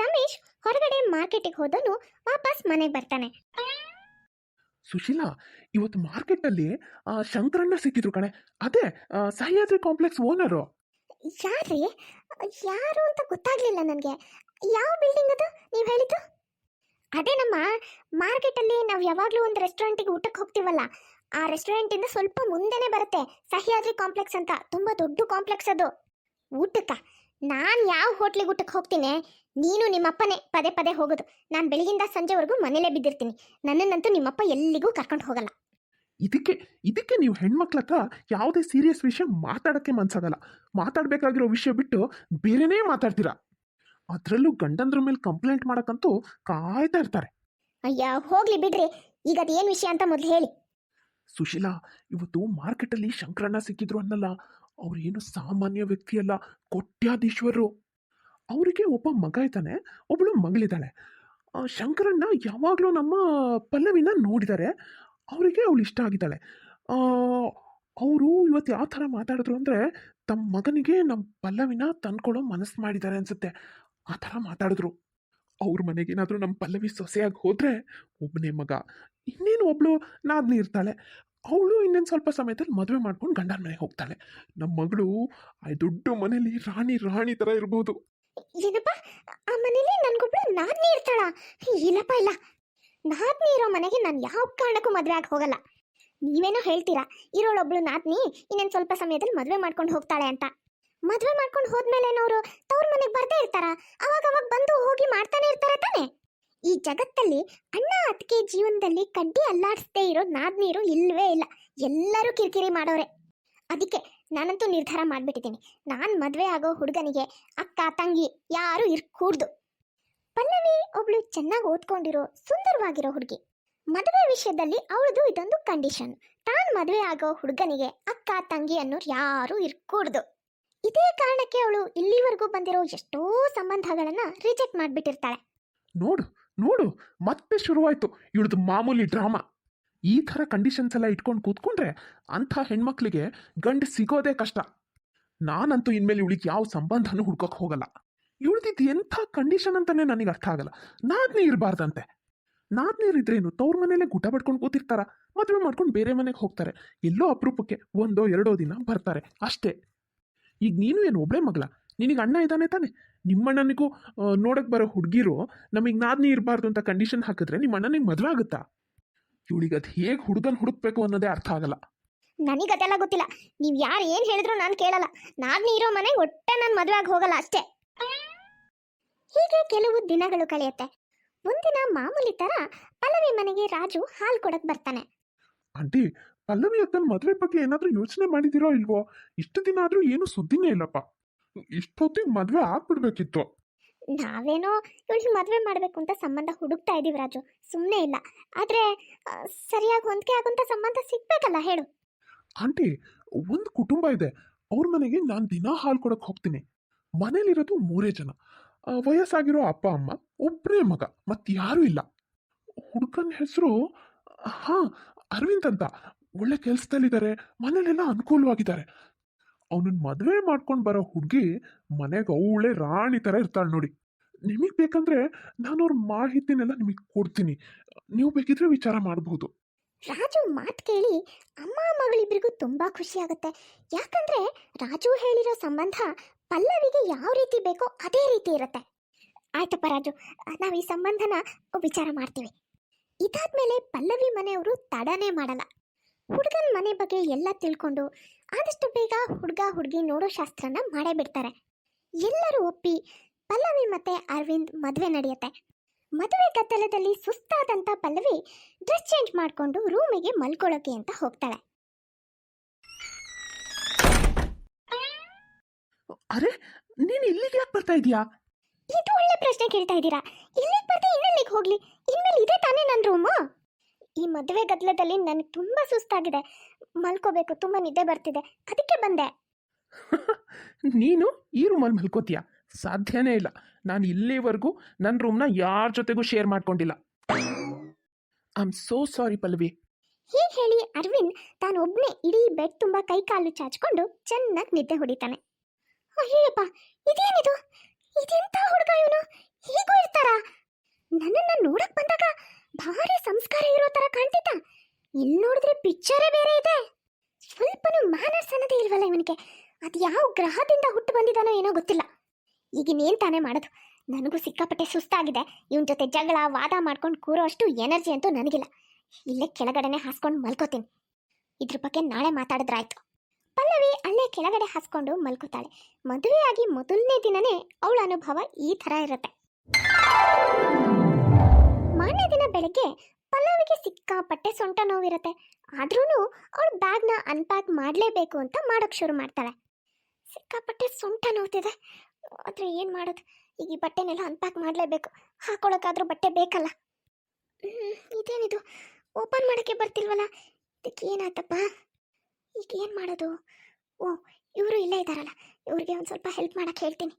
ರಮೇಶ್ ಹೊರಗಡೆ ಮಾರ್ಕೆಟಿಗೆ ಹೋದನು ವಾಪಸ್ ಮನೆಗೆ ಬರ್ತಾನೆ. ಸುಶೀಲಾ ಇವತ್ತು ಮಾರ್ಕೆಟಲ್ಲಿ ಶಂಕರಣ್ಣ ಸಿಕ್ಕಿದ್ರು ಕಣೆ. ಅದೇ ಸಹ್ಯಾದ್ರಿ ಕಾಂಪ್ಲೆಕ್ಸ್ ಓನರು ಯಾರ್ರಿ? ಯಾರು ಅಂತ ಗೊತ್ತಾಗ್ಲಿಲ್ಲ ನನಗೆ. ಯಾವ ಬಿಲ್ಡಿಂಗ್ ಅದು ನೀವು ಹೇಳಿದ್ದು? ಅದೇ ನಮ್ಮ ಮಾರ್ಕೆಟಲ್ಲಿ ನಾವು ಯಾವಾಗಲೂ ಒಂದು ರೆಸ್ಟೋರೆಂಟಿಗೆ ಊಟಕ್ಕೆ ಹೋಗ್ತೀವಲ್ಲ ಆ ರೆಸ್ಟೋರೆಂಟಿಂದ ಸ್ವಲ್ಪ ಮುಂದೆನೇ ಬರುತ್ತೆ ಸಹ್ಯಾದ್ರಿ ಕಾಂಪ್ಲೆಕ್ಸ್ ಅಂತ. ತುಂಬ ದೊಡ್ಡ ಕಾಂಪ್ಲೆಕ್ಸ್ ಅದು. ಊಟಕ್ಕ. ನಾನು ಯಾವ ಹೋಟ್ಲಿಗೆ ಊಟಕ್ಕೆ ಹೋಗ್ತೀನಿ? ನೀನು ನಿಮ್ಮಪ್ಪನೇ ಪದೇ ಪದೇ ಹೋಗೋದು. ನಾನು ಬೆಳಗಿಂದ ಸಂಜೆವರೆಗೂ ಮನೇಲೇ ಬಿದ್ದಿರ್ತೀನಿ. ನನ್ನನ್ನಂತೂ ನಿಮ್ಮಪ್ಪ ಎಲ್ಲಿಗೂ ಕರ್ಕೊಂಡು ಹೋಗಲ್ಲ. ಇದಕ್ಕೆ ಇದಕ್ಕೆ ನೀವು ಹೆಣ್ಮಕ್ಳ ಹತ್ರ ಯಾವುದೇ ಸೀರಿಯಸ್ ವಿಷಯ ಮಾತಾಡೋಕ್ಕೆ ಮನ್ಸಾಗಲ್ಲ ಮಾತಾಡಬೇಕಾಗಿರೋ ವಿಷಯ ಬಿಟ್ಟು ಬೇರೆನೇ ಮಾತಾಡ್ತೀರಾ? ಅದರಲ್ಲೂ ಗಂಡಂದ್ರ ಮೇಲೆ ಕಂಪ್ಲೇಂಟ್ ಮಾಡೋಕ್ಕಂತೂ ಕಾಯ್ತಾ ಇರ್ತಾರೆ. ಅಯ್ಯ ಹೋಗ್ಲಿ ಬಿಡ್ರಿ. ಈಗ ಅದೇನು ವಿಷಯ ಅಂತ ಮೊದಲು ಹೇಳಿ. ಸುಶೀಲಾ ಇವತ್ತು ಮಾರ್ಕೆಟಲ್ಲಿ ಶಂಕರಣ್ಣ ಸಿಕ್ಕಿದ್ರು ಅನ್ನಲ್ಲ. ಅವ್ರೇನು ಸಾಮಾನ್ಯ ವ್ಯಕ್ತಿ ಅಲ್ಲ ಕೋಟ್ಯಾಧೀಶ್ವರರು ಅವರಿಗೆ ಒಬ್ಬ ಮಗ ಇದ್ದಾನೆ ಒಬ್ಬಳು ಮಗಳಿದ್ದಾಳೆ. ಶಂಕರಣ್ಣ ಯಾವಾಗಲೂ ನಮ್ಮ ಪಲ್ಲವಿನ ನೋಡಿದ್ದಾರೆ ಅವರಿಗೆ ಅವಳು ಇಷ್ಟ ಆಗಿದ್ದಾಳೆ. ಅವರು ಇವತ್ತು ಯಾವ ಥರ ಮಾತಾಡಿದ್ರು ಅಂದರೆ, ತಮ್ಮ ಮಗನಿಗೆ ನಮ್ಮ ಪಲ್ಲವಿನ ತಂದ್ಕೊಳ್ಳೋ ಮನಸ್ಸು ಮಾಡಿದ್ದಾರೆ ಅನಿಸುತ್ತೆ. ಆ ಥರ ಮಾತಾಡಿದ್ರು. ಅವ್ರ ಮನೆಗೇನಾದರೂ ನಮ್ಮ ಪಲ್ಲವಿ ಸೊಸೆಯಾಗಿ ಹೋದರೆ ಒಬ್ಬನೇ ಮಗ, ಇನ್ನೇನು ಒಬ್ಳು ನಾದ್ನಿ ಇರ್ತಾಳೆ. ಅವಳು ಇನ್ನೊಂದು ಸ್ವಲ್ಪ ಸಮಯದಲ್ಲಿ ಮದುವೆ ಮಾಡ್ಕೊಂಡು ಗಂಡನ ಮನೆಗೆ ಹೋಗ್ತಾಳೆ. ನಮ್ಮ ಮಗಳು ಆ ದೊಡ್ಡ ಮನೇಲಿ ರಾಣಿ ರಾಣಿ ಥರ ಇರ್ಬೋದು. ಏನಪ್ಪ? ಆ ಮನೇಲಿ ನನ್ಗೊಬ್ಳು ನಾದ್ನಿ ಇರ್ತಾಳ. ಇಲ್ಲಪ್ಪ ಇಲ್ಲ? ನಾದ್ನಿ ಇರೋ ಮನೆಗೆ ನಾನು ಯಾವ ಕಾರಣಕ್ಕೂ ಮದುವೆ ಆಗಿ ಹೋಗಲ್ಲ. ನೀವೇನೋ ಹೇಳ್ತೀರಾ? ಇರೋಳೊಬ್ಳು ನಾದ್ನಿ, ಇನ್ನೊಂದು ಸ್ವಲ್ಪ ಸಮಯದಲ್ಲಿ ಮದುವೆ ಮಾಡ್ಕೊಂಡು ಹೋಗ್ತಾಳೆ ಅಂತ. ಮದುವೆ ಮಾಡ್ಕೊಂಡು ಹೋದ್ಮೇಲೆ ಅವರು ತವ್ರ ಮನೆಗೆ ಬರ್ದೇ ಇರ್ತಾರ? ಅವಾಗ ಅವಾಗ ಬಂದು ಹೋಗಿ ಮಾಡ್ತಾನೆ ಇರ್ತಾರ ತಾನೆ? ಈ ಜಗತ್ತಲ್ಲಿ ಅಣ್ಣ ಅತ್ತಿಗೆ ಜೀವನದಲ್ಲಿ ಕಡ್ಡಿ ಅಲ್ಲಾಡಿಸದೇ ಇರೋ ನಾದ್ನೀರು ಇಲ್ವೇ ಇಲ್ಲ. ಎಲ್ಲರೂ ಕಿರಿಕಿರಿ ಮಾಡೋರೆ. ಅದಕ್ಕೆ ನಾನಂತೂ ನಿರ್ಧಾರ ಮಾಡ್ಬಿಟ್ಟಿದ್ದೀನಿ. ನಾನು ಮದುವೆ ಆಗೋ ಹುಡುಗನಿಗೆ ಅಕ್ಕ, ತಂಗಿ ಯಾರು ಇರ್ಕೂಡ್ದು. ಪಲ್ಲವಿ ಒಬ್ಳು ಚೆನ್ನಾಗಿ ಓದ್ಕೊಂಡಿರೋ ಸುಂದರವಾಗಿರೋ ಹುಡುಗಿ. ಮದುವೆ ವಿಷಯದಲ್ಲಿ ಅವಳದು ಇದೊಂದು ಕಂಡೀಷನ್. ತಾನು ಮದುವೆ ಆಗೋ ಹುಡುಗನಿಗೆ ಅಕ್ಕ, ತಂಗಿ ಅನ್ನೋರು ಯಾರು ಇರ್ಕೂಡ್ದು. ಇದೇ ಕಾರಣಕ್ಕೆ ಅವಳು ಇಲ್ಲಿವರೆಗೂ ಬಂದಿರೋ ಎಷ್ಟೋ ಸಂಬಂಧಗಳನ್ನ ರಿಜೆಕ್ಟ್ ಮಾಡಿಬಿಟ್ಟಿರ್ತಾಳೆ. ನೋಡು ನೋಡು, ಮತ್ತೆ ಶುರುವಾಯ್ತು. ಇವಳದು ಮಾಮೂಲಿ ಡ್ರಾಮಾ. ಈ ಥರ ಕಂಡೀಷನ್ಸ್ ಎಲ್ಲ ಇಟ್ಕೊಂಡು ಕೂತ್ಕೊಂಡ್ರೆ ಅಂಥ ಹೆಣ್ಮಕ್ಳಿಗೆ ಗಂಡು ಸಿಗೋದೇ ಕಷ್ಟ. ನಾನಂತೂ ಇನ್ಮೇಲೆ ಇವಳಿಗೆ ಯಾವ ಸಂಬಂಧನೂ ಹುಡ್ಕೋಕೆ ಹೋಗಲ್ಲ. ಇವಳ್ದಿದ್ದು ಎಂಥ ಕಂಡೀಷನ್ ಅಂತಲೇ ನನಗೆ ಅರ್ಥ ಆಗಲ್ಲ. ನಾದ್ನೇ ಇರಬಾರ್ದಂತೆ. ನಾದ್ನೀರ್ ಇದ್ರೇನು ತವ್ರ ಮನೇಲೆ ಗುಟ ಪಡ್ಕೊಂಡು ಕೂತಿರ್ತಾರ? ಮದುವೆ ಮಾಡ್ಕೊಂಡು ಬೇರೆ ಮನೆಗೆ ಹೋಗ್ತಾರೆ. ಎಲ್ಲೋ ಅಪರೂಪಕ್ಕೆ ಒಂದೋ ಎರಡೋ ದಿನ ಬರ್ತಾರೆ, ಅಷ್ಟೇ. ಈಗ ನೀನು ಏನು ಒಬ್ಬಳೇ ಮಗಳ? ನಿನಗೆ ಅಣ್ಣ ಇದ್ದಾನೆ ತಾನೆ. ನಿಮ್ಮಣ್ಣನಿಗೂ ನೋಡಕ್ಕೆ ಬರೋ ಹುಡುಗಿರು ನಮಗೆ ನಾದ್ನಿ ಇರಬಾರ್ದು ಅಂತ ಕಂಡೀಷನ್ ಹಾಕಿದ್ರೆ ನಿಮ್ಮ ಅಣ್ಣನಿಗೆ ಮದುವೆ ಆಗುತ್ತಾ? ಇವಳಿಗೆ ಅದು ಹೇಗೆ ಹುಡುಗನ ಹುಡುಕ್ಬೇಕು ಅನ್ನೋದೇ ಅರ್ಥ ಆಗಲ್ಲ. ನನಗೆ ಅದೆಲ್ಲ ಗೊತ್ತಿಲ್ಲ. ನೀವು ಯಾರು ಏನು ಹೇಳಿದ್ರು ನಾನು ಕೇಳಲ್ಲ. ನಾದ್ನಿ ಇರೋ ಮನೆಗೆ ಒಟ್ಟೆ ನಾನು ಮದುವೆ ಆಗಿ ಹೋಗಲ್ಲ ಅಷ್ಟೇ. ಹೀಗೆ ಕೆಲವು ದಿನಗಳು ಕಳೆಯುತ್ತೆ. ಮುಂದಿನ ಮಾಮೂಲಿ ತರ ಪಲ್ಲವಿ ಮನೆಗೆ ರಾಜು ಹಾಲು ಕೊಡಕ್ ಬರ್ತಾನೆ. ಆಂಟಿ ಪಲ್ಲವಿ ಅಕ್ಕನ ಮದುವೆ ಬಗ್ಗೆ ಏನಾದರೂ ಯೋಚನೆ ಮಾಡಿದಿರೋ ಇಲ್ವೋ? ಇಷ್ಟು ದಿನ ಆದರೂ ಏನು ಸುದ್ದಿನೇ ಇಲ್ಲಪ್ಪ. ಇಷ್ಟೊತ್ತಿಗೆ ಮದುವೆ ಆಗ್ಬಿಡ್ಬೇಕಿತ್ತು. ನಾವೇನೋ ಇವಳಿಗೆ ಮದುವೆ ಮಾಡಬೇಕು ಅಂತ ಸಂಬಂಧ ಹುಡುಕ್ತಾ ಇದೀವಿ ರಾಜು. ಸುಮ್ಮನೆ ಇಲ್ಲ. ಆದರೆ ಸರಿಯಾಗಿ ಹೊಂದಿಕೆ ಆಗುವಂಥ ಸಂಬಂಧ ಸಿಗ್ಬೇಕಲ್ಲ ಹೇಳು. ಆಂಟಿ ಒಂದು ಕುಟುಂಬ ಇದೆ. ಅವ್ರ ಮನೆಗೆ ನಾನು ದಿನ ಹಾಲು ಕೊಡಕ್ಕೆ ಹೋಗ್ತೀನಿ. ಮನೇಲಿರೋದು ಮೂರೇ ಜನ. ಆ, ವಯಸ್ಸಾಗಿರೋ ಅಪ್ಪ ಅಮ್ಮ ಒಬ್ಬರೇ ಮಗ ಮತ್ತೆ ಯಾರೂ ಇಲ್ಲ. ಹುಡುಗನ ಹೆಸರು ಹಾ ಅರವಿಂದ್ ಅಂತ. ಒಳ್ಳೆ ಕೆಲ್ಸದಲ್ಲಿದ್ದಾರೆ ಮನೇಲೆಲ್ಲ ಅನುಕೂಲವಾಗಿದ್ದಾರೆ ಅವನನ್ನ ಮದುವೆ ಮಾಡ್ಕೊಂಡು ಬರೋ ಹುಡುಗಿ ಮನೆಗೆ ಅವಳೆ ರಾಣಿ ಥರ ಇರ್ತಾಳೆ ನೋಡಿ. ನಿಮಗೆ ಬೇಕಂದ್ರೆ ನಾನು ಅವ್ರ ಮಾಹಿತಿನೆಲ್ಲ ನಿಮಗೆ ಕೊಡ್ತೀನಿ. ನೀವು ಬೇಕಿದ್ರೆ ವಿಚಾರ ಮಾಡಬಹುದು ರಾಜು ಮಾತು ಕೇಳಿ ಅಮ್ಮ ಮಗಳಿಬ್ರಿಗೂ ತುಂಬಾ ಖುಷಿ ಆಗುತ್ತೆ. ಯಾಕಂದ್ರೆ ರಾಜು ಹೇಳಿರೋ ಸಂಬಂಧ ಪಲ್ಲವಿಗೆ ಯಾವ ರೀತಿ ಬೇಕೋ ಅದೇ ರೀತಿ ಇರುತ್ತೆ. ಆಯ್ತಪ್ಪ ರಾಜು, ನಾವು ಈ ಸಂಬಂಧನ ವಿಚಾರ ಮಾಡ್ತೀವಿ. ಇದಾದ್ಮೇಲೆ ಪಲ್ಲವಿ ಮನೆಯವರು ತಡನೇ ಮಾಡಲ್ಲ. ಹುಡುಗನ ಮನೆ ಬಗ್ಗೆ ಎಲ್ಲ ತಿಳ್ಕೊಂಡು ಆದಷ್ಟು ಬೇಗ ಹುಡುಗ ಹುಡುಗಿ ನೋಡೋ ಶಾಸ್ತ್ರನ ಮಾಡೇ ಬಿಡ್ತಾರೆ. ಎಲ್ಲರೂ ಒಪ್ಪಿ ಪಲ್ಲವಿ ಮತ್ತೆ ಅರವಿಂದ್ ಮದುವೆ ನಡೆಯುತ್ತೆ. ಮದುವೆ ಗದ್ದಲದಲ್ಲಿ ಸುಸ್ತಾದಂತ ಪಲ್ಲವಿ ಡ್ರೆಸ್ ಚೇಂಜ್ ಮಾಡಿಕೊಂಡು ರೂಮಿಗೆ ಮಲ್ಕೊಳ್ಳೋಕೆ ಅಂತ ಹೋಗ್ತಾಳೆ. ಅರೆ ನೀನು ಇಲ್ಲಿಗೆ ಯಾಕೆ ಬರ್ತಾ ಇದೀಯಾ ಇದು ಒಳ್ಳೆ ಪ್ರಶ್ನೆ ಕೇಳ್ತಾ ಇದ್ದೀರಾ? ಇಲ್ಲಿಗೆ ಬರ್ತಾ ಇನ್ನೆಲ್ಲಿಗೆ ಹೋಗ್ಲಿ? ಇನ್ಮೇಲೆ ಇದೆ ತಾನೇ ನನ್ನ ರೂಮು ಮದುವೆ ಗದ್ದಲದಲ್ಲಿ ನನಗೆ ತುಂಬಾ ಸುಸ್ತಾಗಿದೆ. ಮಲ್ಕೋಬೇಕು ತುಂಬಾ ನಿದ್ದೆ ಬರ್ತಿದೆ. ಅದಕ್ಕೆ ಬಂದೆ. ನೀನು ಈ ರೂಮಲ್ಲಿ ಮಲ್ಕೋತೀಯ? ಸಾಧ್ಯನೇ ಇಲ್ಲ. ನಾನು ಇಲ್ಲಿವರೆಗೂ ನನ್ನ ರೂಮ್ನ ಯಾರ ಜೊತೆಗೂ ಶೇರ್ ಮಾಡ್ಕೊಂಡಿಲ್ಲ. I am so sorry Pallavi. ಹೀಗೆ ಹೇಳಿ ಅರವಿಂದ್ ತಾನು ಒಬ್ಬನೇ ಇಡೀ ಬೆಡ್ ತುಂಬಾ ಕೈ ಕಾಲು ಚಾಚ್ಕೊಂಡು ಚೆನ್ನಾಗಿ ನಿದ್ದೆ ಹೊಡಿತಾನೆ. ಅಯ್ಯಪ್ಪ ಇದೇನಿದು? ಇದೆಂತ ಹುಡುಗ ಇವನು? ಹೀಗೂ ತರ ಕಾಣ್ತಿದ್ದ. ಇಲ್ಲಿ ನೋಡಿದ್ರೆ ಪಿಕ್ಚರೇ ಬೇರೆ ಇದೆ. ಸ್ವಲ್ಪನೂ ಮ್ಯಾನರ್ಸ್ ಅನ್ನೋದೇ ಇಲ್ವಲ್ಲ ಇವನಿಗೆ? ಅದು ಯಾವ ಗ್ರಹದಿಂದ ಹುಟ್ಟು ಬಂದಿದ್ದಾನೋ ಏನೋ ಗೊತ್ತಿಲ್ಲ. ಈಗಿನೇನ್ ತಾನೇ ಮಾಡೋದು? ನನಗೂ ಸಿಕ್ಕಾಪಟ್ಟೆ ಸುಸ್ತಾಗಿದೆ. ಇವನ್ ಜೊತೆ ಜಗಳ, ವಾದ ಮಾಡ್ಕೊಂಡು ಕೂರೋ ಅಷ್ಟು ಎನರ್ಜಿ ಅಂತೂ ನನಗಿಲ್ಲ. ಇಲ್ಲೇ ಕೆಳಗಡೆನೆ ಹಾಸ್ಕೊಂಡು ಮಲ್ಕೋತೀನಿ. ಇದ್ರ ಬಗ್ಗೆ ನಾಳೆ ಮಾತಾಡಿದ್ರಾಯ್ತು. ಪಲ್ಲವಿ ಅಲ್ಲೇ ಕೆಳಗಡೆ ಹಾಸ್ಕೊಂಡು ಮಲ್ಕೋತಾಳೆ. ಮದುವೆಯಾಗಿ ಮೊದಲನೇ ದಿನನೇ ಅವಳ ಅನುಭವ ಈ ಥರ ಇರುತ್ತೆ. ಮಾರನೇ ದಿನ ಬೆಳಗ್ಗೆ ಪಲ್ಲವಿಗೆ ಸಿಕ್ಕಾಪಟ್ಟೆ ಸೊಂಟ ನೋವಿರುತ್ತೆ. ಆದ್ರೂ ಅವಳು ಬ್ಯಾಗ್ನ ಅನ್ಪ್ಯಾಕ್ ಮಾಡಲೇಬೇಕು ಅಂತ ಮಾಡೋಕೆ ಶುರು ಮಾಡ್ತಾಳೆ. ಸಿಕ್ಕಾಪಟ್ಟೆ ಸೊಂಟ ನೋವ್ತಿದೆ. ಆದರೆ ಏನು ಮಾಡೋದು? ಈಗ ಈ ಬಟ್ಟೆನೆಲ್ಲ ಅನ್ಪ್ಯಾಕ್ ಮಾಡಲೇಬೇಕು. ಹಾಕೊಳ್ಳೋಕ್ಕಾದ್ರೂ ಬಟ್ಟೆ ಬೇಕಲ್ಲ. ಇದೇನಿದು? ಓಪನ್ ಮಾಡೋಕ್ಕೆ ಬರ್ತಿಲ್ವಲ್ಲ? ಇದಕ್ಕೆ ಏನಾಯ್ತಪ್ಪ? ಈಗ ಏನು ಮಾಡೋದು? ಓ, ಇವರು ಇಲ್ಲೇ ಇದ್ದಾರಲ್ಲ. ಇವ್ರಿಗೆ ಒಂದು ಸ್ವಲ್ಪ ಹೆಲ್ಪ್ ಮಾಡಕ್ಕೆ ಹೇಳ್ತೀನಿ.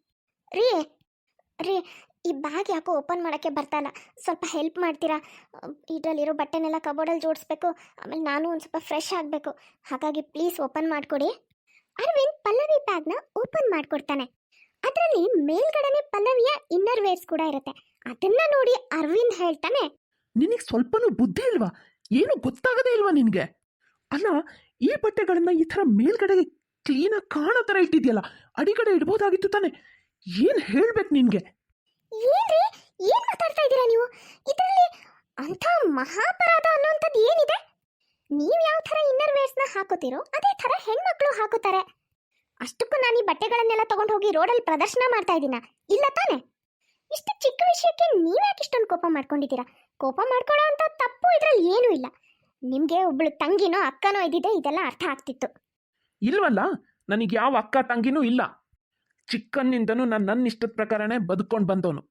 ರೀ ರೀ ಈ ಬ್ಯಾಗ್ ಯಾಕೋ ಓಪನ್ ಮಾಡೋಕ್ಕೆ ಬರ್ತಾಯಿಲ್ಲ ಸ್ವಲ್ಪ ಹೆಲ್ಪ್ ಮಾಡ್ತೀರಾ? ಇದರಲ್ಲಿರೋ ಬಟ್ಟೆನೆಲ್ಲ ಕಬೋರ್ಡಲ್ಲಿ ಜೋಡಿಸ್ಬೇಕು. ಆಮೇಲೆ ನಾನು ಒಂದು ಸ್ವಲ್ಪ ಫ್ರೆಶ್ ಆಗಬೇಕು. ಹಾಗಾಗಿ ಪ್ಲೀಸ್ ಓಪನ್ ಮಾಡಿಕೊಡಿ. ಅರವಿಂದ್ ಪಲ್ಲವಿ ಬ್ಯಾಗ್ನ ಓಪನ್ ಮಾಡಿಕೊಡ್ತಾನೆ. ಅದರಲ್ಲಿ ಮೇಲ್ಗಡೆನೆ ಪಲ್ಲವಿಯ ಇನ್ನರ್ ವೇರ್ಸ್ ಕೂಡ ಇರುತ್ತೆ. ಅದನ್ನ ನೋಡಿ ಅರವಿಂದ್ ಹೇಳ್ತಾನೆ. ನಿನಗೆ ಸ್ವಲ್ಪನೂ ಬುದ್ಧಿ ಇಲ್ವಾ? ಏನು ಗೊತ್ತಾಗದೇ ಇಲ್ವಾ ನಿನಗೆ? ಅಲ್ಲ, ಈ ಬಟ್ಟೆಗಳನ್ನ ಈ ಥರ ಮೇಲ್ಗಡೆಗೆ ಕ್ಲೀನಾಗಿ ಕಾಣೋ ಥರ ಇಟ್ಟಿದ್ಯಲ್ಲ, ಅಡಿಗಡೆ ಇಡ್ಬೋದಾಗಿತ್ತು ತಾನೆ. ಏನು ಹೇಳ್ಬೇಕು ನಿನಗೆ? ಏನ್ರಿ? ಏನ್ ಮಾತಾಡ್ತಾ ಇದ್ದೀರಾ ನೀವು? ಇದರಲ್ಲಿ ಅಂಥ ಮಹಾಪರಾಧ ಅನ್ನೋಂಥದ್ದು ಏನಿದೆ? ನೀವು ಯಾವ ಥರ ಇನ್ನರ್ ವೇರ್ಸ್ನ ಹಾಕೋತೀರೋ ಅದೇ ಥರ ಹೆಣ್ಮಕ್ಳು ಹಾಕೋತಾರೆ. ಅಷ್ಟಕ್ಕೂ ನಾನು ಈ ಬಟ್ಟೆಗಳನ್ನೆಲ್ಲ ತಗೊಂಡು ಹೋಗಿ ರೋಡಲ್ಲಿ ಪ್ರದರ್ಶನ ಮಾಡ್ತಾ ಇದ್ದೀನ? ಇಲ್ಲ ತಾನೆ? ಇಷ್ಟು ಚಿಕ್ಕ ವಿಷಯಕ್ಕೆ ನೀವ್ಯಾಕೆ ಇಷ್ಟೊಂದು ಕೋಪ ಮಾಡ್ಕೊಂಡಿದ್ದೀರಾ? ಕೋಪ ಮಾಡ್ಕೊಳ್ಳೋ ಅಂತ ತಪ್ಪು ಇದ್ರಲ್ಲಿ ಏನೂ ಇಲ್ಲ. ನಿಮಗೆ ಒಬ್ಳು ತಂಗಿನೋ ಅಕ್ಕನೋ ಇದ್ದಿದೆ ಇದೆಲ್ಲ ಅರ್ಥ ಆಗ್ತಿತ್ತು. ಇಲ್ವಲ್ಲ? ನನಗೆ ಯಾವ ಅಕ್ಕ ತಂಗಿನೂ ಇಲ್ಲ. ಚಿಕ್ಕನ್ನಿಂದನೂ ನಾನು ನನ್ನ ಇಷ್ಟದ ಪ್ರಕಾರನೇ ಬದುಕೊಂಡು ಬಂದವನು.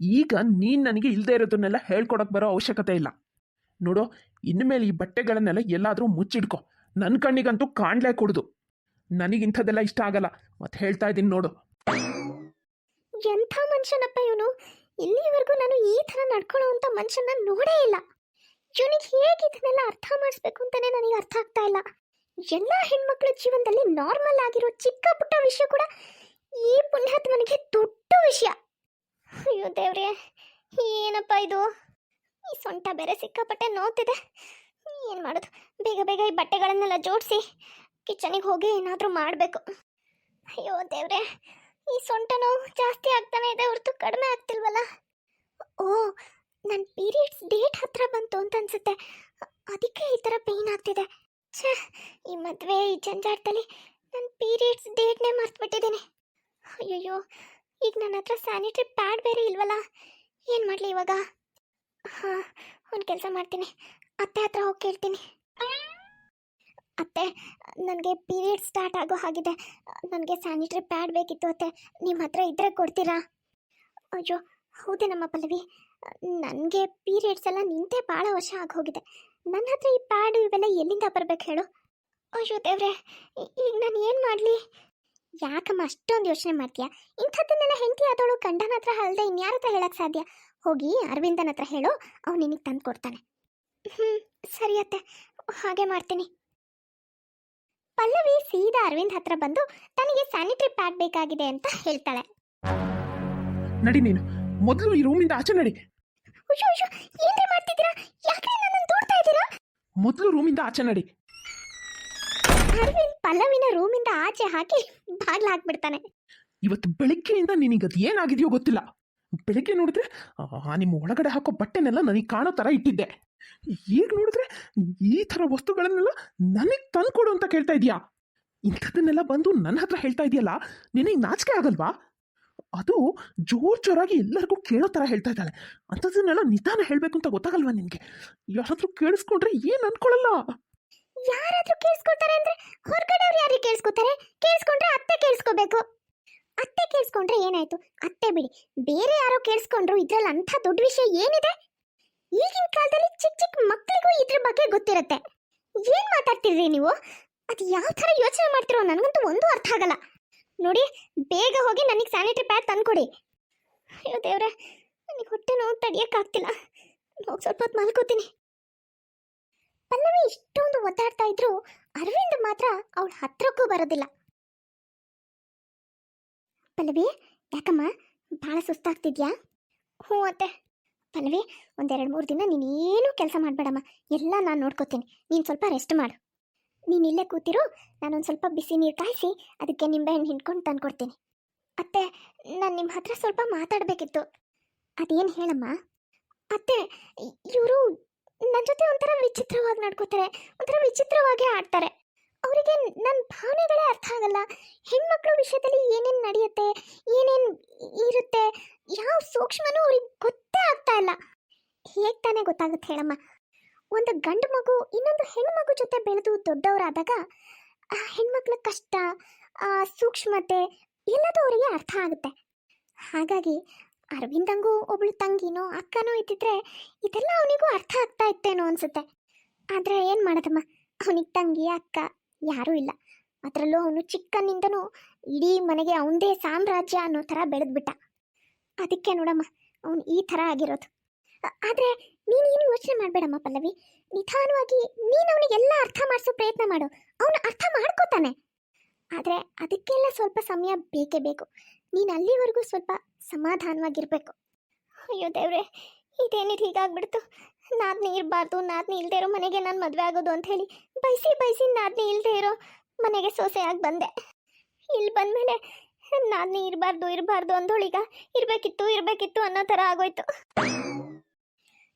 ಈಗ ನೀನು ನನಗೆ ಇಲ್ಲದೆ ಇರೋದನ್ನೆಲ್ಲ ಹೇಳ್ಕೊಡಕ್ಕೆ ಬರೋ ಅವಶ್ಯಕತೆ ಇಲ್ಲ. ನೋಡು, ಇನ್ಮೇಲೆ ಈ ಬಟ್ಟೆಗಳನ್ನೆಲ್ಲ ಎಲ್ಲಾದರೂ ಮುಚ್ಚಿಡ್ಕೊ. ನನ್ನ ಕಣ್ಣಿಗಂತೂ ಕಾಣ್ಲೇ ಕೊಡುದು. ನನಗಿಂಥದ್ದೆಲ್ಲ ಇಷ್ಟ ಆಗಲ್ಲ. ಮತ್ತೆ ಹೇಳ್ತಾ ಇದ್ದೀನಿ ನೋಡು. ಎಂಥ ಮನುಷ್ಯನಪ್ಪ ಇವನು? ಇಲ್ಲಿವರೆಗೂ ನಾನು ಈ ಥರ ನಡ್ಕೊಳ್ಳೋ ಮನುಷ್ಯನ ನೋಡೇ ಇಲ್ಲ. ಇವನಿಗೆ ಹೇಗೆ ಇದನ್ನೆಲ್ಲ ಅರ್ಥ ಮಾಡಿಸ್ಬೇಕು ಅಂತಾನೆ ನನಗೆ ಅರ್ಥ ಆಗ್ತಾ ಇಲ್ಲ. ಎಲ್ಲ ಹೆಣ್ಮಕ್ಳ ಜೀವನದಲ್ಲಿ ನಾರ್ಮಲ್ ಆಗಿರೋ ಚಿಕ್ಕ ಪುಟ್ಟ ವಿಷಯ ಕೂಡ ಈ ಪುಣ್ಯಾತ್ಮನಿಗೆ ದೊಡ್ಡ ವಿಷಯ. ಅಯ್ಯೋ ದೇವ್ರೆ, ಏನಪ್ಪ ಇದು? ಈ ಸೊಂಟ ಬೇರೆ ಸಿಕ್ಕಾಪಟ್ಟೆ ನೋತಿದೆ ಏನು ಮಾಡೋದು? ಬೇಗ ಬೇಗ ಈ ಬಟ್ಟೆಗಳನ್ನೆಲ್ಲ ಜೋಡಿಸಿ ಕಿಚನಿಗೆ ಹೋಗಿ ಏನಾದರೂ ಮಾಡಬೇಕು. ಅಯ್ಯೋ ದೇವ್ರೆ, ಈ ಸೊಂಟ ನೋವು ಜಾಸ್ತಿ ಆಗ್ತಾನೆ ಇದೆ, ಹೊರತು ಕಡಿಮೆ ಆಗ್ತಿಲ್ವಲ್ಲ? ಓ ನನ್ನ ಪೀರಿಯಡ್ಸ್ ಡೇಟ್ ಹತ್ರ ಬಂತು ಅಂತ ಅನ್ಸುತ್ತೆ. ಅದಕ್ಕೆ ಈ ಥರ ಪೇಯ್ನ್ ಆಗ್ತಿದೆ. ಛೇ, ಈ ಮದುವೆ, ಈ ಜಂಜಾಟದಲ್ಲಿ ನನ್ನ ಪೀರಿಯಡ್ಸ್ ಡೇಟ್ನೇ ಮರ್ತ್ಬಿಟ್ಟಿದ್ದೀನಿ. ಅಯ್ಯಯ್ಯೋ, ಈಗ ನನ್ನ ಹತ್ರ ಸ್ಯಾನಿಟರಿ ಪ್ಯಾಡ್ ಬೇರೆ ಇಲ್ವಲ್ಲ? ಏನು ಮಾಡಲಿ ಇವಾಗ? ಹಾಂ, ಒಂದು ಕೆಲಸ ಮಾಡ್ತೀನಿ. ಅತ್ತೆ ಹತ್ರ ಹೋಗಿ ಕೇಳ್ತೀನಿ. ಅತ್ತೆ, ನನಗೆ ಪೀರಿಯಡ್ ಸ್ಟಾರ್ಟ್ ಆಗೋ ಹಾಗಿದೆ. ನನಗೆ ಸ್ಯಾನಿಟರಿ ಪ್ಯಾಡ್ ಬೇಕಿತ್ತು ಅತ್ತೆ. ನಿಮ್ಮ ಹತ್ರ ಇದ್ದರೆ ಕೊಡ್ತೀರಾ? ಅಯ್ಯೋ, ಹೌದೇ ನಮ್ಮ ಪಲ್ಲವಿ. ನನಗೆ ಪೀರಿಯಡ್ಸ್ ಎಲ್ಲ ನಿಂತೆ ಭಾಳ ವರ್ಷ ಆಗೋಗಿದೆ ನನ್ನ ಹತ್ರ ಈ ಪ್ಯಾಡ್ ಇವೆಲ್ಲ ಎಲ್ಲಿಂದ ಬರಬೇಕು ಹೇಳು? ಅಯ್ಯೋ ದೇವ್ರೆ ಈಗ ನಾನು ಏನು ಮಾಡಲಿ? ಯಾಕಮ್ಮ ಅಷ್ಟೊಂದು ಯೋಚನೆ ಮಾಡ್ತೀಯ? ಇಂಥದ್ದನ್ನೆಲ್ಲ ಹೆಂಡತಿ ಆದವಳು ಗಂಡನ ಹತ್ರ ಅಲ್ಲದೆ ಇನ್ಯಾರ ಹತ್ರ ಹೇಳಕ್ಕೆ ಸಾಧ್ಯ? ಹೋಗಿ ಅರವಿಂದನ ಹತ್ರ ಹೇಳು ಅವ್ನು ನಿನಗೆ ತಂದು ಕೊಡ್ತಾನೆ. ಹ್ಞೂ ಸರಿ ಅತ್ತೆ. ಹಾಗೆ ಮಾಡ್ತೀನಿ. ಪಲ್ಲವಿ ಸೀದಾ ಅರವಿಂದ್ ಹತ್ರ ಬಂದು ತನಗೆ ಸ್ಯಾನಿಟರಿ ಪ್ಯಾಡ್ ಬೇಕಾಗಿದೆ ಅಂತ ಹೇಳ್ತಾಳೆ. ನಡಿ ನೀನು ಮೊದಲು ಈ ರೂಮಿಂದ ಆಚೆ ನಡಿ. ಅಯ್ಯೋ ಅಯ್ಯೋ ಏನ್ರಿ ಮಾಡ್ತಿದ್ದೀರಾ? ಯಾಕೆ ನನ್ನನ್ನು ದೂಡ್ತಾ ಇದ್ದೀರಾ? ಮೊದಲು ರೂಮಿಂದ ಆಚೆ ನಡಿ. ಅರವಿಂದ್ ಪಲ್ಲವಿನ ರೂಮಿಂದ ಆಚೆ ಹಾಕಿ ಬಾಗ್ಲ ಹಾಕ್ಬಿಡ್ತಾನೆ ಇವತ್ತು ಬೆಳಿಗ್ಗೆಯಿಂದ ಅದು ಏನಾಗಿದೆಯೋ ಗೊತ್ತಿಲ್ಲ. ಬೆಳಿಗ್ಗೆ ನೋಡಿದ್ರೆ, ಆ, ನಿಮ್ಮ ಒಳಗಡೆ ಹಾಕೋ ಬಟ್ಟೆನೆಲ್ಲ ನನಗೆ ಕಾಣೋ ಥರ ಇಟ್ಟಿದ್ದೆ. ಈಗ ನೋಡಿದ್ರೆ ಈ ಥರ ವಸ್ತುಗಳನ್ನೆಲ್ಲ ನನಗೆ ತಂದ್ಕೊಡು ಅಂತ ಕೇಳ್ತಾ ಇದೀಯಾ ಇಂಥದ್ದನ್ನೆಲ್ಲ ಬಂದು ನನ್ನ ಹತ್ರ ಹೇಳ್ತಾ ಇದೆಯಲ್ಲ ನಿನಗೆ ನಾಚಿಕೆ ಆಗಲ್ವಾ? ಅದು ಜೋರ್ ಜೋರಾಗಿ ಎಲ್ಲರಿಗೂ ಕೇಳೋ ಥರ ಹೇಳ್ತಾ ಇದ್ದಾಳೆ. ಅಂಥದ್ದನ್ನೆಲ್ಲ ನಿಧಾನ ಹೇಳಬೇಕು ಅಂತ ಗೊತ್ತಾಗಲ್ವಾ ನಿನಗೆ? ಯಾರಾದ್ರೂ ಕೇಳಿಸ್ಕೊಂಡ್ರೆ ಏನು ಅನ್ಕೊಳ್ಳಲ್ಲ ಯಾರಾದ್ರೂ ಕೇಳಿಸ್ಕೊಳ್ತಾರೆ ಅಂದ್ರೆ ಹೊರಗಡೆ ಅವ್ರು ಯಾರಿಗೆ ಕೇಳಿಸ್ಕೊತಾರೆ? ಕೇಳಿಸ್ಕೊಂಡ್ರೆ ಅತ್ತೆ ಕೇಳಿಸ್ಕೋಬೇಕು. ಅತ್ತೆ ಕೇಳಿಸ್ಕೊಂಡ್ರೆ ಏನಾಯ್ತು? ಅತ್ತೆ ಬಿಡಿ, ಬೇರೆ ಯಾರೋ ಕೇಳಿಸ್ಕೊಂಡ್ರು, ಇದ್ರಲ್ಲಿ ಅಂಥ ದೊಡ್ಡ ವಿಷಯ ಏನಿದೆ? ಈಗಿನ ಕಾಲದಲ್ಲಿ ಚಿಕ್ಕ ಚಿಕ್ಕ ಮಕ್ಕಳಿಗೂ ಇದ್ರ ಬಗ್ಗೆ ಗೊತ್ತಿರುತ್ತೆ. ಏನ್ ಮಾತಾಡ್ತಿದ್ರಿ ನೀವು? ಅದು ಯಾವ ಥರ ಯೋಚನೆ ಮಾಡ್ತಿರೋ ನನಗಂತೂ ಒಂದು ಅರ್ಥ ಆಗಲ್ಲ. ನೋಡಿ, ಬೇಗ ಹೋಗಿ ನನಗೆ ಸ್ಯಾನಿಟರಿ ಪ್ಯಾಡ್ ತಂದ್ಕೊಡಿ. ಅಯ್ಯೋ ದೇವ್ರೆ, ನನಗೆ ಹೊಟ್ಟೆ ನೋವು ತಡಿಯೋಕ್ಕಾಗ್ತಿಲ್ಲ ಹೋಗಿ ಸ್ವಲ್ಪ ಹೊತ್ತು ಮಲ್ಕೋತೀನಿ. ಪಲ್ಲವಿ ಇಷ್ಟೊಂದು ಒದ್ದಾಡ್ತಾ ಇದ್ರು ಅರವಿಂದ್ ಮಾತ್ರ ಅವಳ ಹತ್ರಕ್ಕೂ ಬರೋದಿಲ್ಲ. ಪಲ್ಲವಿ, ಯಾಕಮ್ಮ? ಭಾಳ ಸುಸ್ತಾಗ್ತಿದ್ಯಾ? ಹ್ಞೂ ಅತ್ತೆ. ಪಲ್ಲವಿ, ಒಂದೆರಡು ಮೂರು ದಿನ ನೀನೇನು ಕೆಲಸ ಮಾಡಬೇಡಮ್ಮ. ಎಲ್ಲ ನಾನು ನೋಡ್ಕೋತೀನಿ. ನೀನು ಸ್ವಲ್ಪ ರೆಸ್ಟ್ ಮಾಡು. ನೀನು ಇಲ್ಲೇ ಕೂತಿರು, ನಾನೊಂದು ಸ್ವಲ್ಪ ಬಿಸಿ ನೀರು ಕಾಯಿಸಿ ಅದಕ್ಕೆ ನಿಂಬೆಹಣ್ಣು ಹಿಂಡ್ಕೊಂಡು ತಂದ್ಕೊಡ್ತೀನಿ. ಅತ್ತೆ, ನಾನು ನಿಮ್ಮ ಹತ್ರ ಸ್ವಲ್ಪ ಮಾತಾಡಬೇಕಿತ್ತು. ಅದೇನು ಹೇಳಮ್ಮ? ಅತ್ತೆ, ಇವರು ನನ್ನ ಜೊತೆ ಒಂಥರ ವಿಚಿತ್ರವಾಗಿ ನಡ್ಕೋತಾರೆ, ಒಂಥರ ವಿಚಿತ್ರವಾಗಿ ಆಡ್ತಾರೆ. ಅವರಿಗೆ ನನ್ನ ಭಾವನೆಗಳೇ ಅರ್ಥ ಆಗಲ್ಲ. ಹೆಣ್ಮಕ್ಳ ವಿಷಯದಲ್ಲಿ ಏನೇನು ನಡೆಯುತ್ತೆ, ಏನೇನು ಇರುತ್ತೆ, ಯಾವ ಸೂಕ್ಷ್ಮನೂ ಅವ್ರಿಗೆ ಗೊತ್ತೇ ಆಗ್ತಾ ಇಲ್ಲ. ಹೇಗೆ ತಾನೇ ಗೊತ್ತಾಗುತ್ತೆ ಹೇಳಮ್ಮ? ಒಂದು ಗಂಡು ಮಗು, ಇನ್ನೊಂದು ಹೆಣ್ಮಗು ಜೊತೆ ಬೆಳೆದು ದೊಡ್ಡವರಾದಾಗ, ಆ ಹೆಣ್ಮಕ್ಳ ಕಷ್ಟ ಸೂಕ್ಷ್ಮತೆ ಎಲ್ಲದೂ ಅವರಿಗೆ ಅರ್ಥ ಆಗುತ್ತೆ. ಹಾಗಾಗಿ ಅರವಿಂದಂಗೂ ಒಬ್ಳು ತಂಗಿನೋ ಅಕ್ಕನೋ ಇದ್ದಿದ್ರೆ ಇದೆಲ್ಲ ಅವನಿಗೂ ಅರ್ಥ ಆಗ್ತಾ ಇತ್ತೇನೋ ಅನ್ಸುತ್ತೆ. ಆದರೆ ಏನು ಮಾಡೋದಮ್ಮ? ಅವನಿಗೆ ತಂಗಿ, ಅಕ್ಕ ಯಾರೂ ಇಲ್ಲ. ಅದರಲ್ಲೂ ಅವನು ಚಿಕ್ಕನಿಂದನೂ ಇಡೀ ಮನೆಗೆ ಅವನದೇ ಸಾಮ್ರಾಜ್ಯ ಅನ್ನೋ ಥರ ಬೆಳೆದ್ಬಿಟ್ಟ. ಅದಕ್ಕೆ ನೋಡಮ್ಮ, ಅವನು ಈ ಥರ ಆಗಿರೋದು. ಆದರೆ ನೀನೇನು ಯೋಚನೆ ಮಾಡಬೇಡಮ್ಮ ಪಲ್ಲವಿ. ನಿಧಾನವಾಗಿ ನೀನು ಅವನಿಗೆಲ್ಲ ಅರ್ಥ ಮಾಡಿಸೋ ಪ್ರಯತ್ನ ಮಾಡು. ಅವನು ಅರ್ಥ ಮಾಡ್ಕೋತಾನೆ. ಆದರೆ ಅದಕ್ಕೆಲ್ಲ ಸ್ವಲ್ಪ ಸಮಯ ಬೇಕೇ ಬೇಕು. ನೀನು ಅಲ್ಲಿವರೆಗೂ ಸ್ವಲ್ಪ ಸಮಾಧಾನವಾಗಿರಬೇಕು. ಅಯ್ಯೋ ದೇವ್ರೆ ಇದೇನಿದು ಹೀಗಾಗ್ಬಿಡ್ತು. ನಾದ್ನಿ ಇರಬಾರ್ದು, ನಾದ್ನಿ ಇಲ್ಲದೆ ಇರೋ ಮನೆಗೆ ನಾನು ಮದುವೆ ಆಗೋದು ಅಂತ ಹೇಳಿ ಬಯಸಿ ಬಯಸಿ ನಾದ್ನಿ ಇಲ್ಲದೆ ಇರೋ ಮನೆಗೆ ಸೊಸೆಯಾಗಿ ಬಂದೆ. ಇಲ್ಲಿ ಬಂದಮೇಲೆ ನಾದ್ನಿ ಇರಬಾರ್ದು ಇರಬಾರ್ದು ಅಂದೋಳೀಗ ಇರಬೇಕಿತ್ತು ಇರಬೇಕಿತ್ತು ಅನ್ನೋ ಥರ ಆಗೋಯ್ತು.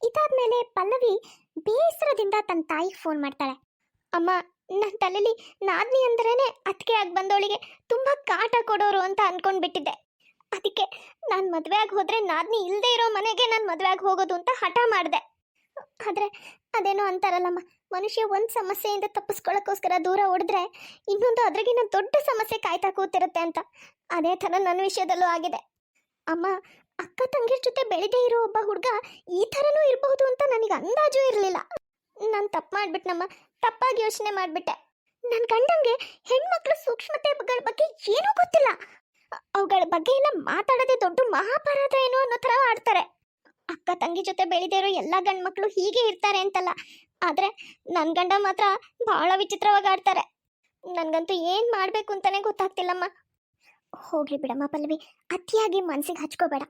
ಇದಾದ್ಮೇಲೆ ಪಲ್ಲವಿ ಬೇಸರದಿಂದ ತನ್ನ ತಾಯಿಗೆ ಫೋನ್ ಮಾಡ್ತಾಳೆ. ಅಮ್ಮ ನನ್ನ ತಲೆಲಿ ನಾದ್ನಿ ಅಂದ್ರೇ ಅದಕ್ಕೆ ಆಗಿ ಬಂದವಳಿಗೆ ತುಂಬ ಕಾಟ ಕೊಡೋರು ಅಂತ ಅಂದ್ಕೊಂಡ್ಬಿಟ್ಟಿದ್ದೆ ಅದಕ್ಕೆ ನಾನು ಮದುವೆ ಆಗಿ ಹೋದರೆ ನಾದ್ನಿ ಇಲ್ಲದೆ ಇರೋ ಮನೆಗೆ ನಾನು ಮದುವೆ ಆಗಿ ಹೋಗೋದು ಅಂತ ಹಠ ಮಾಡಿದೆ. ಆದರೆ ಅದೇನೋ ಅಂತಾರಲ್ಲಮ್ಮ, ಮನುಷ್ಯ ಒಂದು ಸಮಸ್ಯೆಯಿಂದ ತಪ್ಪಿಸ್ಕೊಳ್ಳೋಕ್ಕೋಸ್ಕರ ದೂರ ಹೊಡೆದ್ರೆ ಇನ್ನೊಂದು ಅದ್ರಗಿನ ದೊಡ್ಡ ಸಮಸ್ಯೆ ಕಾಯ್ತಾ ಕೂತಿರುತ್ತೆ ಅಂತ. ಅದೇ ಥರ ನನ್ನ ವಿಷಯದಲ್ಲೂ ಆಗಿದೆ. ಅಮ್ಮ, ಅಕ್ಕ ತಂಗಿಯರ ಜೊತೆ ಬೆಳೆದೇ ಇರೋ ಒಬ್ಬ ಹುಡುಗ ಈ ಥರನೂ ಇರಬಹುದು ಅಂತ ನನಗೆ ಅಂದಾಜು ಇರಲಿಲ್ಲ. ನಾನು ತಪ್ಪು ಮಾಡ್ಬಿಟ್ನಮ್ಮ ತಪ್ಪಾಗಿ ಯೋಚನೆ ಮಾಡಿಬಿಟ್ಟೆ. ನನ್ನ ಗಂಡಂಗೆ ಹೆಣ್ಮಕ್ಳು ಸೂಕ್ಷ್ಮತೆಗಳ ಬಗ್ಗೆ ಏನೂ ಗೊತ್ತಿಲ್ಲ. ಅವುಗಳ ಬಗ್ಗೆ ಎಲ್ಲ ಮಾತಾಡೋದೇ ದೊಡ್ಡ ಮಹಾಪರಾಧ ಏನು ಅನ್ನೋ ಥರ ಆಡ್ತಾರೆ. ಅಕ್ಕ ತಂಗಿ ಜೊತೆ ಬೆಳೆದಿರೋ ಇರೋ ಎಲ್ಲ ಗಂಡ್ಮಕ್ಳು ಹೀಗೆ ಇರ್ತಾರೆ ಅಂತಲ್ಲ. ಆದರೆ ನನ್ನ ಗಂಡ ಮಾತ್ರ ಬಹಳ ವಿಚಿತ್ರವಾಗಿ ಆಡ್ತಾರೆ. ನನಗಂತೂ ಏನು ಮಾಡಬೇಕು ಅಂತಾನೆ ಗೊತ್ತಾಗ್ತಿಲ್ಲಮ್ಮ. ಹೋಗ್ಲಿ ಬಿಡಮ್ಮ ಪಲ್ಲವಿ, ಅತಿಯಾಗಿ ಮನಸ್ಸಿಗೆ ಹಚ್ಕೋಬೇಡ.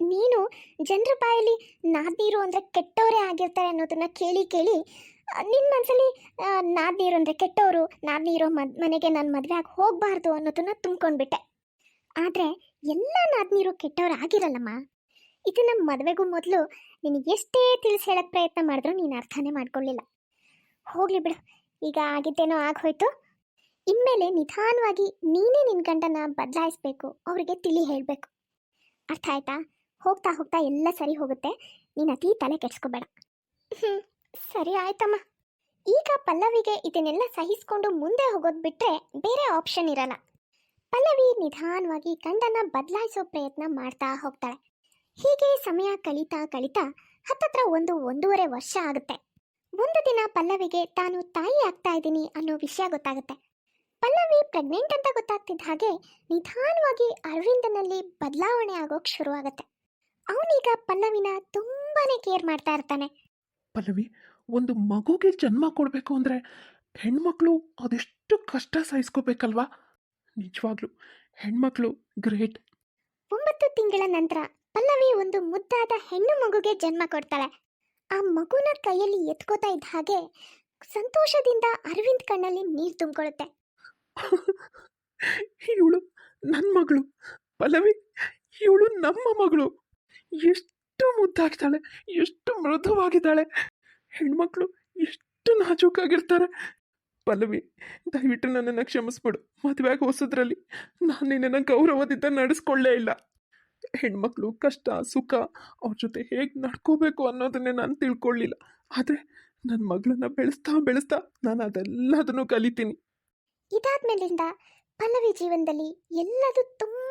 ನೀನು ಜನರ ಬಾಯಲ್ಲಿ ನಾದ್ನೀರು ಅಂದರೆ ಕೆಟ್ಟವರೇ ಆಗಿರ್ತಾರೆ ಅನ್ನೋದನ್ನ ಕೇಳಿ ಕೇಳಿ ನಿನ್ನ ಮನಸ್ಸಲ್ಲಿ ನಾದ್ನೀರು ಅಂದರೆ ಕೆಟ್ಟವರು ನಾದ್ನೀರೋ ಮದ್, ಮನೆಗೆ ನಾನು ಮದುವೆ ಆಗಿ ಹೋಗಬಾರ್ದು ಅನ್ನೋದನ್ನ ತುಂಬ್ಕೊಂಡ್ಬಿಟ್ಟೆ. ಆದರೆ ಎಲ್ಲ ನಾದ್ನೀರು ಕೆಟ್ಟವ್ರು ಆಗಿರಲ್ಲಮ್ಮ? ಇದು ನಮ್ಮ ಮದುವೆಗೂ ಮೊದಲು ನಿನಗೆ ಎಷ್ಟೇ ತಿಳಿಸಿ ಹೇಳಕ್ಕೆ ಪ್ರಯತ್ನ ಮಾಡಿದ್ರು ನೀನು ಅರ್ಥನೇ ಮಾಡ್ಕೊಳ್ಳಿಲ್ಲ ಹೋಗ್ಲಿ ಬಿಡು, ಈಗ ಆಗಿದ್ದೇನೋ ಆಗೋಯ್ತು ಇನ್ಮೇಲೆ ನಿಧಾನವಾಗಿ ನೀನೇ ನಿನ್ನ ಗಂಡನ ಬದಲಾಯಿಸ್ಬೇಕು, ಅವರಿಗೆ ತಿಳಿ ಹೇಳಬೇಕು. ಅರ್ಥ ಆಯ್ತಾ? ಹೋಗ್ತಾ ಹೋಗ್ತಾ ಎಲ್ಲ ಸರಿ ಹೋಗುತ್ತೆ, ನೀನು ಅತಿ ತಲೆ ಕೆಡ್ಸ್ಕೋಬೇಡ. ಹ್ಞೂ ಸರಿ ಆಯ್ತಮ್ಮ. ಈಗ ಪಲ್ಲವಿಗೆ ಇದನ್ನೆಲ್ಲ ಸಹಿಸ್ಕೊಂಡು ಮುಂದೆ ಹೋಗೋದು ಬಿಟ್ಟರೆ ಬೇರೆ ಆಪ್ಷನ್ ಇರಲ್ಲ. ಪಲ್ಲವಿ ನಿಧಾನವಾಗಿ ಗಂಡನ ಬದಲಾಯಿಸೋ ಪ್ರಯತ್ನ ಮಾಡ್ತಾ ಹೋಗ್ತಾಳೆ. ಹೀಗೆ ಸಮಯ ಕಳೀತಾ ಕಳೀತಾ ಹತ್ತತ್ರ ಒಂದು ಒಂದೂವರೆ ವರ್ಷ ಆಗುತ್ತೆ. ಒಂದು ದಿನ ಪಲ್ಲವಿಗೆ ತಾನು ತಾಯಿ ಆಗ್ತಾ ಇದ್ದೀನಿ ಅನ್ನೋ ವಿಷಯ ಗೊತ್ತಾಗುತ್ತೆ. ಪಲ್ಲವಿ ಪ್ರೆಗ್ನೆಂಟ್ ಅಂತ ಗೊತ್ತಾಗ್ತಿದ್ದ ಹಾಗೆ ನಿಧಾನವಾಗಿ ಅರವಿಂದನಲ್ಲಿ ಬದಲಾವಣೆ ಆಗೋಕ್ ಶುರುವಾಗುತ್ತೆ. ಅವನೀಗ ಪಲ್ಲವಿನ ತುಂಬಾನೇ ಕೇರ್ ಮಾಡ್ತಾ ಇರ್ತಾನೆ. ಪಲ್ಲವಿ ಒಂದು ಮಗುಗೆ ಜನ್ಮ ಕೊಡಬೇಕು ಅಂದರೆ ಹೆಣ್ಮಕ್ಳು ಅದೆಷ್ಟು ಕಷ್ಟ ಸಹಿಸ್ಕೋಬೇಕಲ್ವಾ ನಿಜವಾಗ್ಲೂ ಹೆಣ್ಮಕ್ಳು ಗ್ರೇಟ್. ಒಂಬತ್ತು ತಿಂಗಳ ನಂತರ ಪಲ್ಲವಿ ಒಂದು ಮುದ್ದಾದ ಹೆಣ್ಣು ಮಗುಗೆ ಜನ್ಮ ಕೊಡ್ತಾಳೆ. ಆ ಮಗುನ ಕೈಯಲ್ಲಿ ಎತ್ಕೋತಾ ಇದ್ದ ಹಾಗೆ ಸಂತೋಷದಿಂದ ಅರವಿಂದ್ ಕಣ್ಣಲ್ಲಿ ನೀರು ತುಂಬಿಕೊಳ್ಳುತ್ತೆ. ಇವಳು ನನ್ನ ಮಗಳು. ಪಲ್ಲವಿ ಇವಳು ನಮ್ಮ ಮಗಳು. ಎಷ್ಟು ಮುದ್ದಾಗಿದ್ದಾಳೆ ಎಷ್ಟು ಮೃದುವಾಗಿದ್ದಾಳೆ. ಹೆಣ್ಮಕ್ಳು ಎಷ್ಟು ನಾಜೂಕಾಗಿರ್ತಾರೆ. ಪಲ್ಲವಿ, ದಯವಿಟ್ಟು ನನ್ನನ್ನು ಕ್ಷಮಿಸ್ಬಿಡು. ಮದುವೆಗೆ ಹೊಸದ್ರಲ್ಲಿ ನಾನು ನಿನ್ನನ್ನು ಗೌರವದಿಂದ ನಡೆಸ್ಕೊಳ್ಳೇ ಇಲ್ಲ. ಹೆಣ್ಮಕ್ಳು ಕಷ್ಟ, ಸುಖ, ಅವ್ರ ಜೊತೆ ಹೇಗೆ ನಡ್ಕೋಬೇಕು ಅನ್ನೋದನ್ನೇ ನಾನು ತಿಳ್ಕೊಳ್ಳಿಲ್ಲ ಆದರೆ ನನ್ನ ಮಗಳನ್ನ ಬೆಳೆಸ್ತಾ ಬೆಳೆಸ್ತಾ ನಾನು ಅದೆಲ್ಲದನ್ನು ಕಲಿತೀನಿ. ಇದಾದ್ಮೇಲಿಂದ ಪಲ್ಲವಿ ಜೀವನದಲ್ಲಿ ಎಲ್ಲದೂ